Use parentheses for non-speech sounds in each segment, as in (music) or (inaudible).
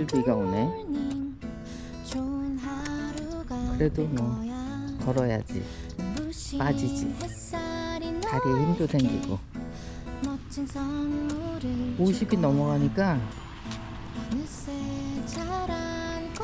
이슬비가 오네. 그래도 뭐 걸어야지. 빠지지. 다리에 힘도 생기고. 50이 넘어가니까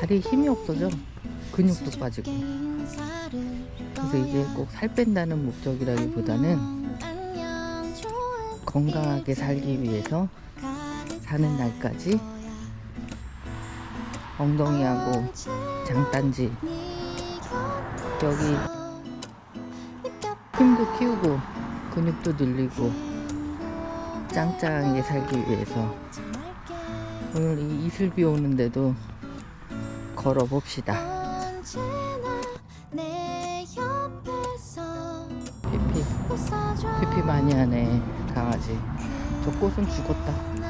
다리에 힘이 없어져. 근육도 빠지고. 그래서 이게 꼭 살 뺀다는 목적이라기보다는 건강하게 살기 위해서 사는 날까지 엉덩이하고 장단지. 여기 힘도 키우고 근육도 늘리고 짱짱하게 살기 위해서 오늘 이 이슬비 오는데도 걸어봅시다. 피피 피피 많이 하네 강아지. 저 꽃은 죽었다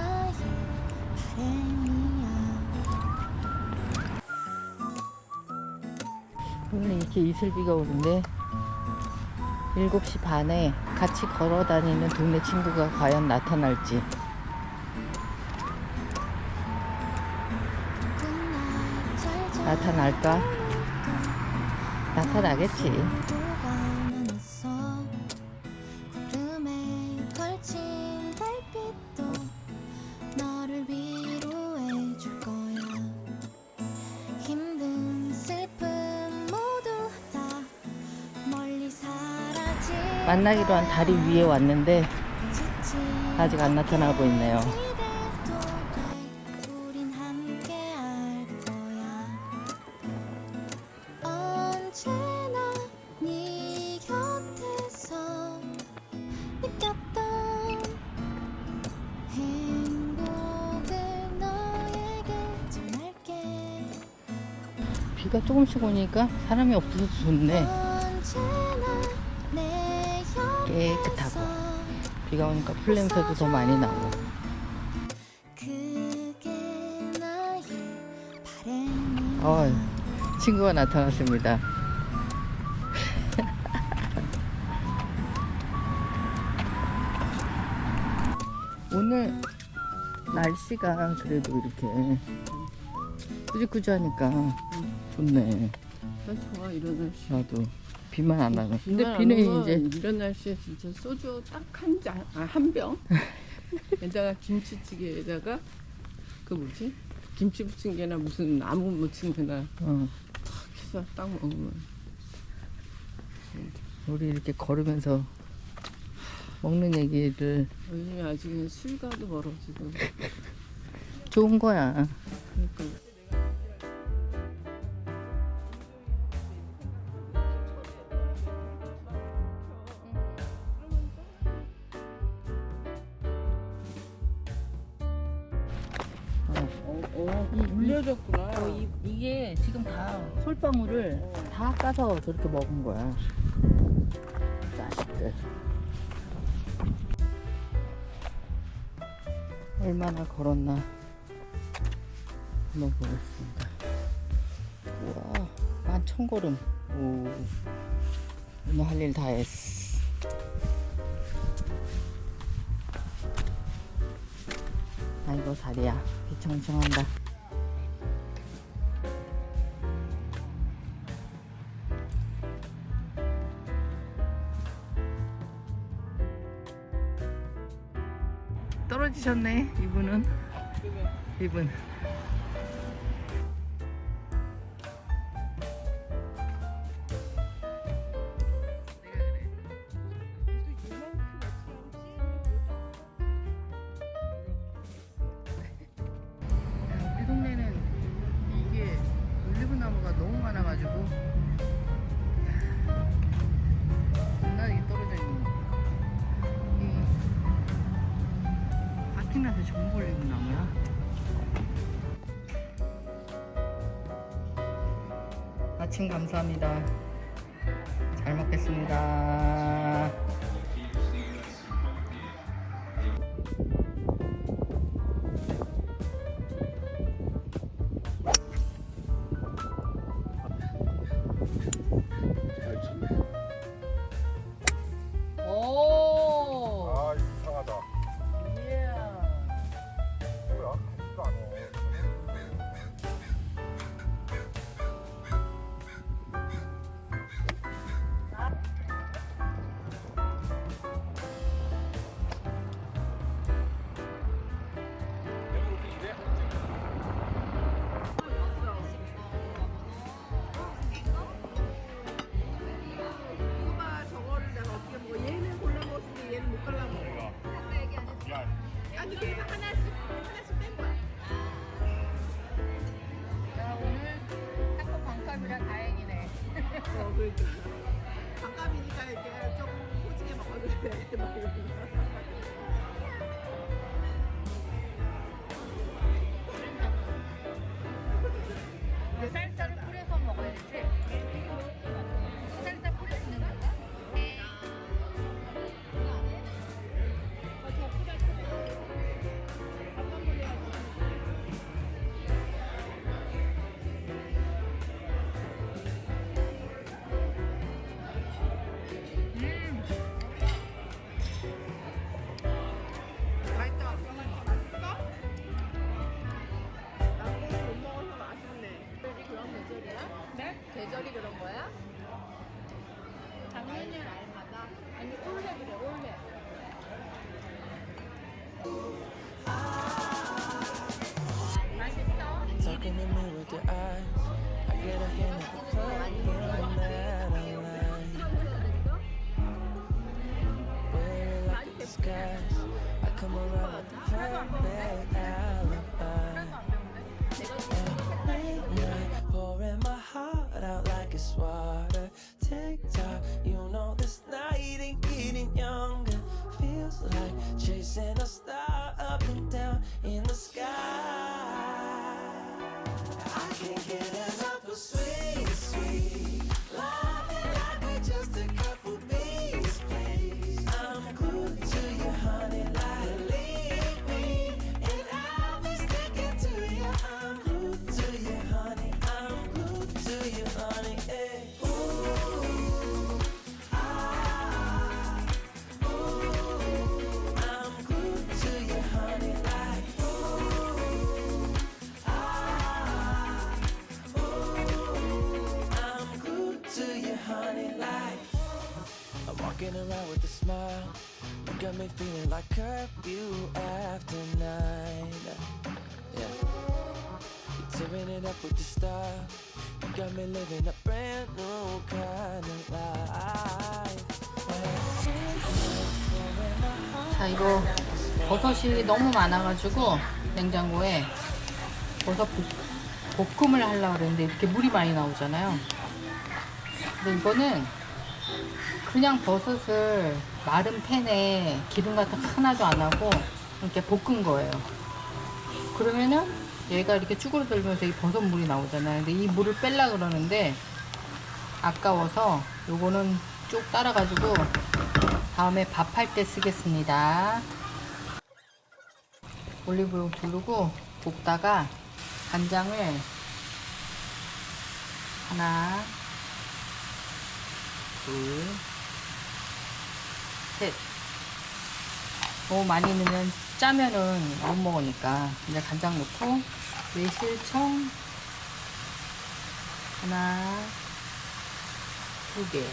이렇게 이슬비가 오는데 7시 반에 같이 걸어 다니는 동네 친구가 과연 나타날지 나타날까? 나타나겠지. 만나기로 한 다리 위에 왔는데 아직 안 나타나고 있네요. 비가 조금씩 오니까 사람이 없어서 좋네. 비가 오니까 풀 냄새도 더 많이 나고. 어, 친구가 나타났습니다. (laughs) 오늘 날씨가 그래도 이렇게 꾸직꾸직하니까 좋네. 난 좋아 이런 날씨. 나도 비만 안 나고. 근데 비는 이제 이런 날씨에 진짜 소주 딱 한 잔, 아 한 병. (laughs) 에다가 김치찌개에다가 그 뭐지? 김치 부침개나 무슨 나무 무침개나 어, 탁 해서 딱 먹으면 우리 이렇게 걸으면서 먹는 얘기를 요즘에 아직은 술가도 멀어지고 좋은 거야. 그러니까 까서 저렇게 먹은 거야. 자식들. 얼마나 걸었나 한번 보겠습니다. 우와, 만 천 걸음. 오, 오늘 할 일 다 했어. 아이고 다리야 비청청한다. 이분은 이분 아침 감사합니다. 잘 먹겠습니다. 그러니까 밥값이니까 이렇게 조금 호지게 먹어도 돼. 막 이러면서. A. I come around with the perfect alibi. Midnight, pouring my heart out like it's water. Tick tock, you know this night ain't getting younger. Feels like chasing a star up and down in the sky. It up with the style. You got me living a brand new kind of life. 자 이거 버섯이 너무 많아가지고 냉장고에 버섯 볶, 볶음을 하려고 그랬는데 이렇게 물이 많이 나오잖아요 근데 이거는 그냥 버섯을 마른 팬에 기름 같은 거 하나도 안 하고 이렇게 볶은 거예요 그러면은 얘가 이렇게 쭈그러들면서 이 버섯 물이 나오잖아요 근데 이 물을 뺄라 그러는데 아까워서 요거는 쭉 따라가지고 다음에 밥할 때 쓰겠습니다. 올리브유 두르고 볶다가 간장을 하나, 둘, 셋. 너무 많이 넣으면 짜면은 못 먹으니까 이제 간장 넣고 매실청 하나, 두 개.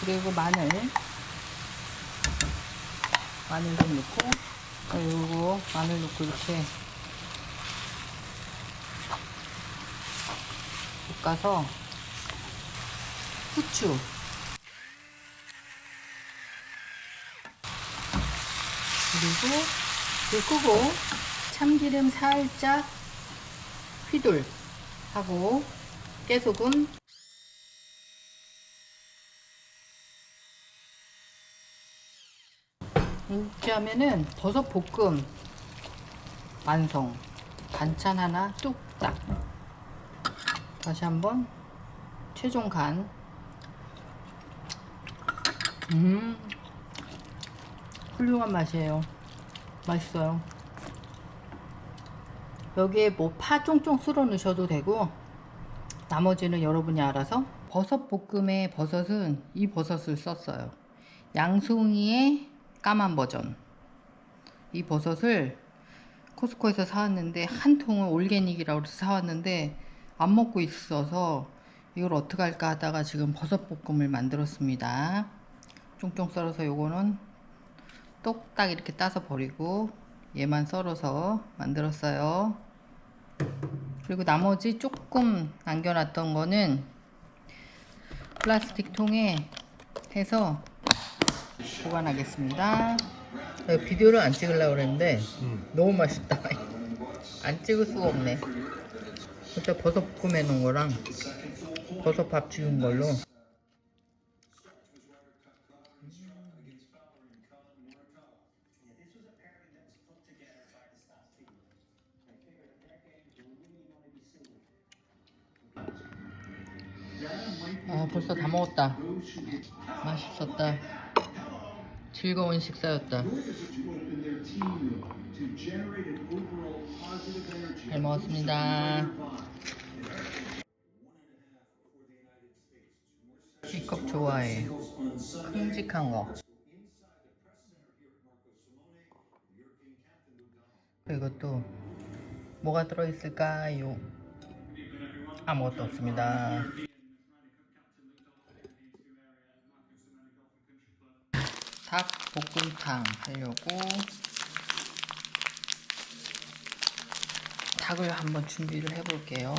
그리고 마늘 마늘 좀 넣고 그리고 마늘 넣고 이렇게 볶아서 후추 그리고 불 끄고 참기름 살짝 휘둘 하고 깨소금 이렇게 하면은 버섯 볶음 완성. 반찬 하나 뚝딱. 다시 한번 최종 간. 음, 훌륭한 맛이에요. 맛있어요. 여기에 뭐 파 쫑쫑 쓸어 넣으셔도 되고 나머지는 여러분이 알아서 버섯 볶음에 버섯은 이 버섯을 썼어요. 양송이의 까만 버전. 이 버섯을 코스코에서 사왔는데 한 통을 올게닉이라고 해서 사왔는데 안 먹고 있어서 이걸 어떻게 할까 하다가 지금 버섯 볶음을 만들었습니다. 쫑쫑 썰어서 요거는 똑딱 이렇게 따서 버리고 얘만 썰어서 만들었어요. 그리고 나머지 조금 남겨놨던 거는 플라스틱 통에 해서 보관하겠습니다. 비디오를 안 찍으려고 그랬는데 너무 맛있다. (laughs) 안 찍을 수가 없네. 진짜 버섯 볶음해 놓은 거랑 버섯 밥 지은 걸로 아 벌써 다 먹었다. 맛있었다. 즐거운 식사였다. 잘 먹었습니다. B컵 좋아해. 큼직한 거. 이것도 뭐가 들어있을까요? 아무것도 없습니다. 닭 볶음탕 하려고 닭을 한번 준비를 해볼게요.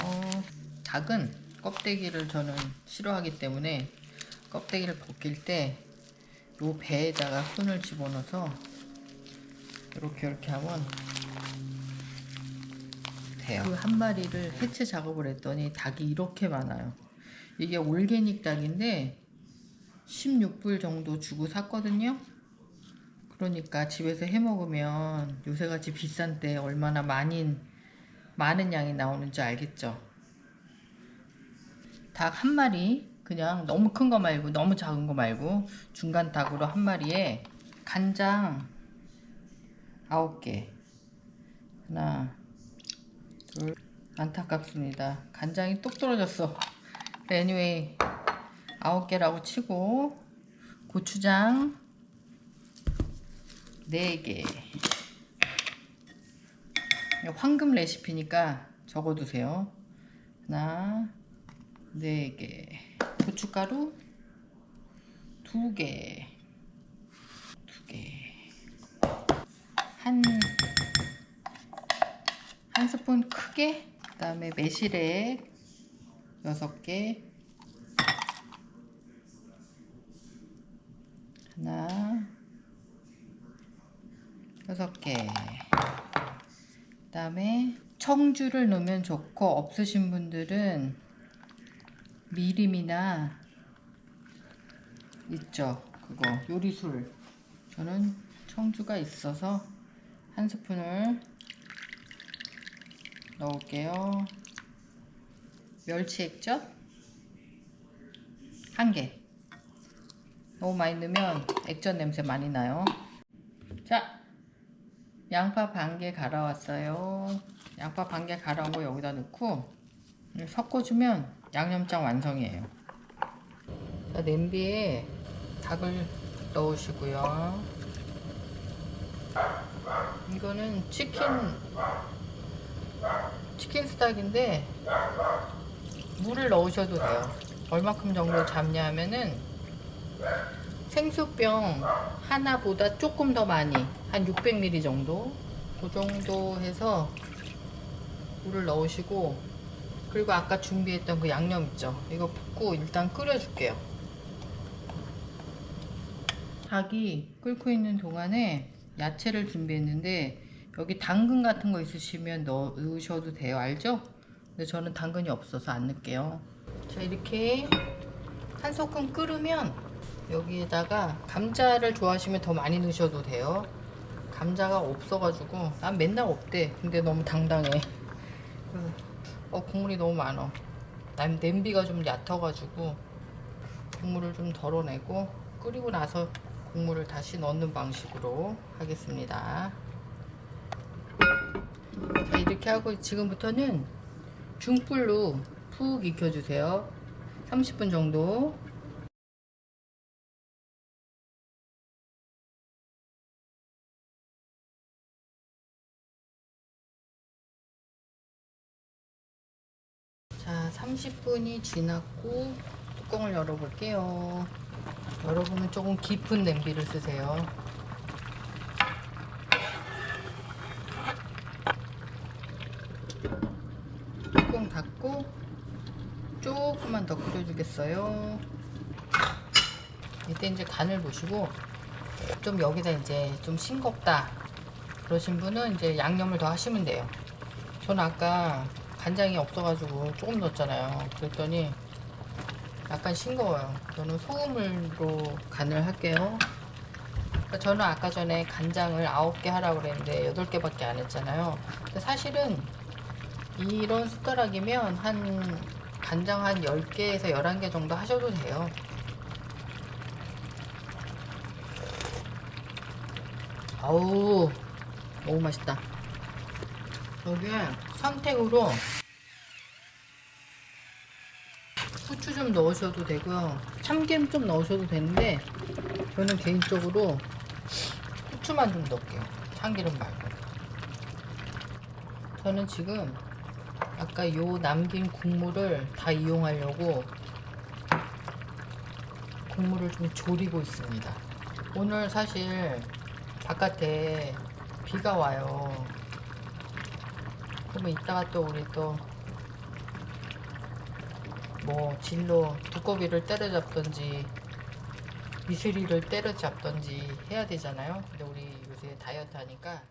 닭은 껍데기를 저는 싫어하기 때문에 껍데기를 벗길 때요 배에다가 손을 집어넣어서 이렇게 이렇게 하면 돼요. 그 한 마리를 해체 작업을 했더니 닭이 이렇게 많아요. 이게 올게닉 닭인데 16불 정도 주고 샀거든요. 그러니까 집에서 해 먹으면 요새같이 비싼 때 얼마나 많이 많은 양이 나오는지 알겠죠. 닭 한 마리 그냥 너무 큰 거 말고 너무 작은 거 말고 중간 닭으로 한 마리에 간장 9개 하나 둘 안타깝습니다. 간장이 뚝 떨어졌어. anyway 9개라고 치고 고추장 4개 황금 레시피니까 적어두세요. 하나, 네 개. 고춧가루 두 개. 두 개. 한, 한 스푼 크게. 그 다음에 매실액 여섯 개. 하나, 여섯 개. 그다음에 청주를 넣으면 좋고 없으신 분들은 미림이나 있죠. 그거 요리술. 저는 청주가 있어서 한 스푼을 넣을게요. 멸치 액젓? 한개. 너무 많이 넣으면 액젓 냄새 많이 나요. 자 양파 반 개 갈아왔어요. 양파 반 개 갈아온 거 여기다 넣고 섞어주면 양념장 완성이에요. 자, 냄비에 닭을 넣으시고요. 이거는 치킨 치킨 스탁인데 물을 넣으셔도 돼요. 얼마큼 정도 잡냐 하면은 생수병 하나보다 조금 더 많이 한 600ml 정도? 그 정도 해서 물을 넣으시고 그리고 아까 준비했던 그 양념 있죠? 이거 붓고 일단 끓여줄게요. 닭이 끓고 있는 동안에 야채를 준비했는데 여기 당근 같은 거 있으시면 넣으셔도 돼요. 알죠? 근데 저는 당근이 없어서 안 넣을게요. 자 이렇게 한 소끔 끓으면 여기에다가 감자를 좋아하시면 더 많이 넣으셔도 돼요. 감자가 없어가지고 난 맨날 없대. 근데 너무 당당해. 어 국물이 너무 많아. 난 냄비가 좀 얕아가지고 국물을 좀 덜어내고 끓이고 나서 국물을 다시 넣는 방식으로 하겠습니다. 자 이렇게 하고 지금부터는 중불로 푹 익혀주세요. 30분 정도 30분이 지났고 뚜껑을 열어볼게요. 여러분은 조금 깊은 냄비를 쓰세요. 뚜껑 닫고 조금만 더 끓여주겠어요. 이때 이제 간을 보시고 좀 여기다 이제 좀 싱겁다 그러신 분은 이제 양념을 더 하시면 돼요. 저는 아까 간장이 없어가지고 조금 넣었잖아요. 그랬더니 약간 싱거워요. 저는 소금으로 간을 할게요. 그러니까 저는 아까 전에 간장을 9개 하라고 그랬는데 8개밖에 안 했잖아요. 사실은 이런 숟가락이면 한 간장 한 10개에서 11개 정도 하셔도 돼요. 아우 너무 맛있다. 여기에 선택으로 후추 좀 넣으셔도 되고요. 참기름 좀 넣으셔도 되는데 저는 개인적으로 후추만 좀 넣을게요. 참기름 말고. 저는 지금 아까 요 남긴 국물을 다 이용하려고 국물을 좀 졸이고 있습니다. 오늘 사실 바깥에 비가 와요. 그러면 이따가 또 우리 또 뭐 진로 두꺼비를 때려잡던지 미스리를 때려잡던지 해야 되잖아요. 근데 우리 요새 다이어트 하니까